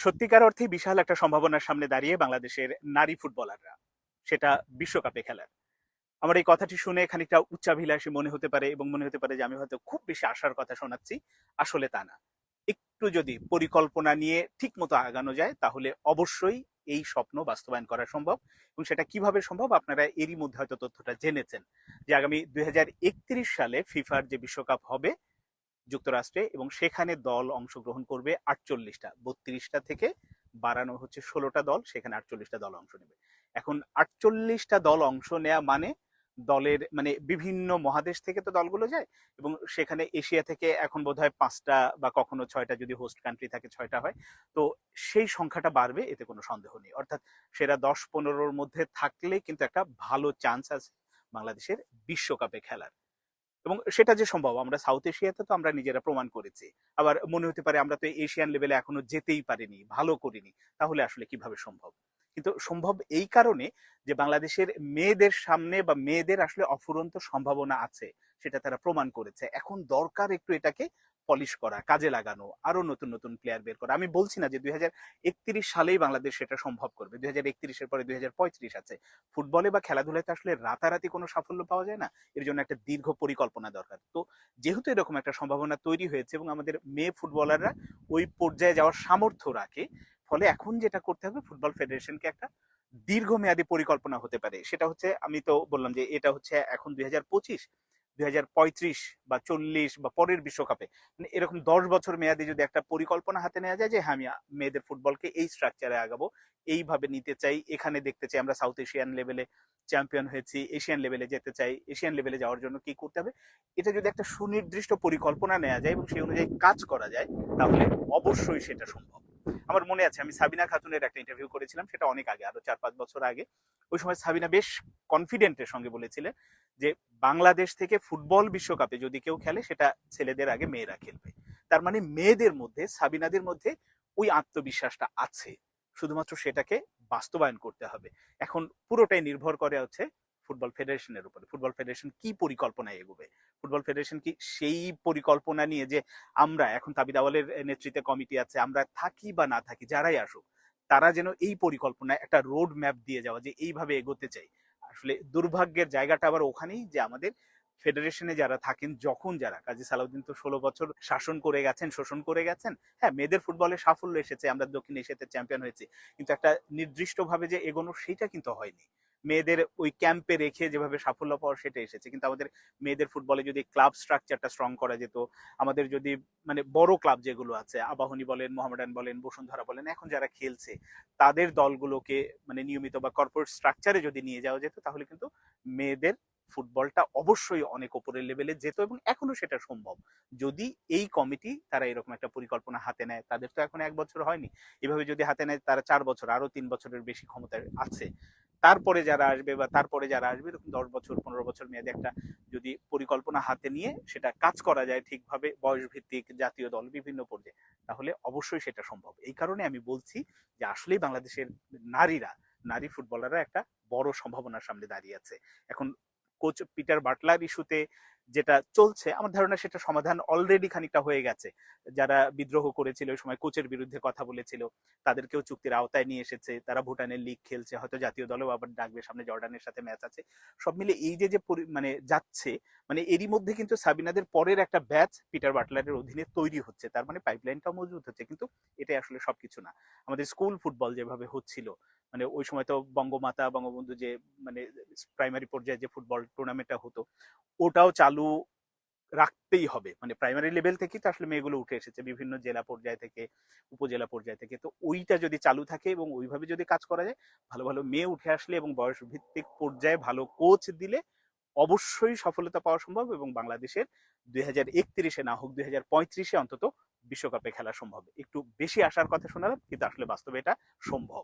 সত্যিকার অর্থে বিশাল একটা সম্ভাবনার সামনে দাঁড়িয়ে বাংলাদেশের নারী ফুটবলাররা সেটা বিশ্বকাপে খেলার আমার এই কথাটি শুনে খানিকটা উচ্চাভিলাষী মনে হতে পারে এবং মনে হতে পারে যে আমি হয়তো খুব বেশি আশার কথা শোনাচ্ছি, আসলে তা না। একটু যদি পরিকল্পনা নিয়ে ঠিক মতো আগানো যায়, তাহলে অবশ্যই এই স্বপ্ন বাস্তবায়ন করা সম্ভব এবং সেটা কীভাবে সম্ভব আপনারা এরই মধ্যে হয়তো তথ্যটা জেনেছেন যে আগামী দুই হাজার একত্রিশ সালে ফিফার যে বিশ্বকাপ হবে যুক্তরাষ্ট্রে এবং সেখানে দল অংশগ্রহণ করবে আটচল্লিশটা, বত্রিশটা থেকে বাড়ানো হচ্ছে ষোলোটা দল, সেখানে আটচল্লিশটা দল অংশ নেবে। এখন আটচল্লিশটা দল অংশ নেওয়া মানে দলের মানে বিভিন্ন মহাদেশ থেকে তো দলগুলো যায় এবং সেখানে এশিয়া থেকে এখন বোধ হয় পাঁচটা বা কখনো ছয়টা যদি হোস্ট কান্ট্রি থাকে ছয়টা হয়। তো সেই সংখ্যাটা বাড়বে, এতে কোনো সন্দেহ নেই। অর্থাৎ সেরা দশ পনেরোর মধ্যে থাকলে কিন্তু একটা ভালো চান্স আছে বাংলাদেশের বিশ্বকাপে খেলার। এবং সেটা যে সম্ভব, আমরা সাউথ এশিয়াতে তো আমরা নিজেরা প্রমাণ করেছি। আবার মনে হতে পারে আমরা তো এশিয়ান লেভেলে এখনও যেতেই পারিনি, ভালো করিনি, তাহলে আসলে কীভাবে সম্ভব? কিন্তু সম্ভব এই কারণে যে বাংলাদেশের মেয়েদের সামনে বা মেয়েদের আসলে অফুরন্ত সম্ভাবনা আছে, সেটা তারা প্রমাণ করেছে। এখন দরকার একটু এটাকে পলিশ করা, কাজে লাগানো, আরও নতুন নতুন প্লেয়ার বের করা। আমি বলছি না যে দু হাজার একত্রিশ সালেই বাংলাদেশ সেটা সম্ভব করবে। দুই হাজার একত্রিশের পরে দুই আছে। ফুটবলে বা খেলাধুলায় আসলে রাতারাতি কোনো সাফল্য পাওয়া যায় না। এর জন্য একটা দীর্ঘ পরিকল্পনা দরকার। তো যেহেতু এরকম একটা সম্ভাবনা তৈরি হয়েছে এবং আমাদের মেয়ে ফুটবলাররা ওই পর্যায়ে যাওয়ার সামর্থ্য রাখে, ফলে এখন যেটা করতে হবে, ফুটবল ফেডারেশনকে একটা দীর্ঘমেয়াদী পরিকল্পনা হতে পারে। সেটা হচ্ছে, আমি তো বললাম যে এটা হচ্ছে এখন দুই হাজার পঁচিশ দুই হাজার পঁয়ত্রিশ বা চল্লিশ বা পরের বিশ্বকাপে। মানে এরকম দশ বছর মেয়াদে যদি একটা পরিকল্পনা হাতে নেওয়া যায় যে হ্যাঁ আমি মেয়েদের ফুটবলকে এই স্ট্রাকচারে আগাবো, এইভাবে নিতে চাই, এখানে দেখতে চাই আমরা সাউথ এশিয়ান লেভেলে চ্যাম্পিয়ন হয়েছি এশিয়ান লেভেলে যেতে চাই এশিয়ান লেভেলে যাওয়ার জন্য কি করতে হবে, এটা যদি একটা সুনির্দিষ্ট পরিকল্পনা নেওয়া যায় এবং সেই অনুযায়ী কাজ করা যায়, তাহলে অবশ্যই সেটা সম্ভব। আমার মনে আছে, আমি সাবিনা খাতুনের একটা ইন্টারভিউ করেছিলাম, সেটা অনেক আগে, আরও চার পাঁচ বছর আগে। ওই সময় সাবিনা বেশ কনফিডেন্টের সঙ্গে বলেছিলেন যে বাংলাদেশ থেকে ফুটবল বিশ্বকাপে যদি কেউ খেলে, সেটা ছেলেদের আগে মেয়েরা খেলবে। তার মানে মেয়েদের মধ্যে, সাবিনাদের মধ্যে ওই আত্মবিশ্বাসটা আছে। শুধুমাত্র সেটাকে বাস্তবায়ন করতে হবে। এখন পুরোটাই নির্ভর করে হচ্ছে ফুটবল ফেডারেশনের উপরে। ফুটবল ফেডারেশন কি পরিকল্পনায় এগোবে? ফুটবল ফেডারেশন কি সেই পরিকল্পনা নিয়ে যে আমরা, এখন তাবিদ আওয়ালের নেতৃত্বে কমিটি আছে, আমরা থাকি বা না থাকি, যারাই আসুক, তারা যেন এই পরিকল্পনায় একটা রোড ম্যাপ দিয়ে যাওয়া যে এইভাবে এগোতে চাই। আসলে দুর্ভাগ্যের জায়গাটা আবার ওখানেই যে আমাদের ফেডারেশনে যারা থাকেন, যখন যারা, কাজী সালাউদ্দিন তো ষোলো বছর শাসন করে গেছেন, শোষণ করে গেছেন হ্যাঁ মেয়েদের ফুটবলে সাফল্য এসেছে, আমরা দক্ষিণ এশিয়াতে চ্যাম্পিয়ন হয়েছি, কিন্তু একটা নির্দিষ্টভাবে যে এগোনো, সেটা কিন্তু হয়নি। মেয়েদের ওই ক্যাম্পে রেখে যেভাবে সাফল্য পাওয়ার সেটা এসেছে। কিন্তু আমাদের মেয়েদের ফুটবলে যদি ক্লাব স্ট্রাকচারটা স্ট্রং করা যেত, আমাদের যদি মানে বড় ক্লাব যেগুলো আছে, আবাহনী বলেন, মোহামেডান বলেন, বসুন্ধরা বলেন, এখন যারা খেলছে, তাদের দলগুলোকে মানে নিয়মিত বা কর্পোরেট স্ট্রাকচারে যদি নিয়ে যাওয়া যেত, তাহলে কিন্তু মেয়েদের ফুটবলটা অবশ্যই অনেক ওপরের লেভেলে যেত এবং এখনও সেটা সম্ভব। যদি এই কমিটি তারা এরকম একটা পরিকল্পনা হাতে নেয়, তাদের তো এখন এক বছর হয়নি। এভাবে যদি হাতে নেয়, তারা চার বছর আরও তিন বছরের বেশি ক্ষমতা আছে। তারপরে যারা আসবে বা তারপরে যারা আসবে, এরকম দশ বছর, পনেরো বছর মেয়াদে একটা যদি পরিকল্পনা হাতে নিয়ে সেটা কাজ করা যায় ঠিকভাবে বয়স ভিত্তিক জাতীয় দল বিভিন্ন পর্যায়ে, তাহলে অবশ্যই সেটা সম্ভব। এই কারণে আমি বলছি যে আসলেই বাংলাদেশের নারীরা, নারী ফুটবলাররা একটা বড় সম্ভাবনার সামনে দাঁড়িয়ে আছে। এখন কোচ পিটার বাটলার ইস্যুতে যেটা চলছে, আমার ধারণা সেটা সমাধান অলরেডি খানিকটা হয়ে গেছে। যারা বিদ্রোহ করেছিল, ওই সময় কোচের বিরুদ্ধে কথা বলেছিল, তাদেরকেও চুক্তির আওতায় নিয়ে এসেছে। তারা ভুটানের লিগ খেলছে, হয়তো জাতীয় দলও আবার ডাকবে সামনে, জর্ডানের সাথে ম্যাচ আছে। সব মিলে এই যে যে মানে যাচ্ছে মানে এরই মধ্যে কিন্তু সাবিনাদের পরের একটা ব্যাচ পিটার বাটলারের অধীনে তৈরি হচ্ছে। তার মানে পাইপলাইনটাও মজবুত হচ্ছে, কিন্তু এটাই আসলে সবকিছু না। আমাদের স্কুল ফুটবল যেভাবে হচ্ছিল মানে ওই সময় তো বঙ্গমাতা, বঙ্গবন্ধু যে মানে প্রাইমারি পর্যায়ে যে ফুটবল টুর্নামেন্টটা হতো, ওটাও চালু রাখতেই হবে। মানে প্রাইমারি লেভেল থেকেই তো আসলে মেয়েগুলো উঠে এসেছে, বিভিন্ন জেলা পর্যায় থেকে, উপজেলা পর্যায় থেকে। তো ওইটা যদি চালু থাকে এবং ওইভাবে যদি কাজ করা যায়, ভালো ভালো মেয়ে উঠে আসলে এবং বয়স ভিত্তিক পর্যায়ে ভালো কোচ দিলে অবশ্যই সফলতা পাওয়া সম্ভব এবং বাংলাদেশের দুই হাজার একত্রিশে না হোক দুই হাজার পঁয়ত্রিশে অন্তত বিশ্বকাপে খেলা সম্ভব। একটু বেশি আসার কথা শোনালাম, কিন্তু আসলে বাস্তবে এটা সম্ভব।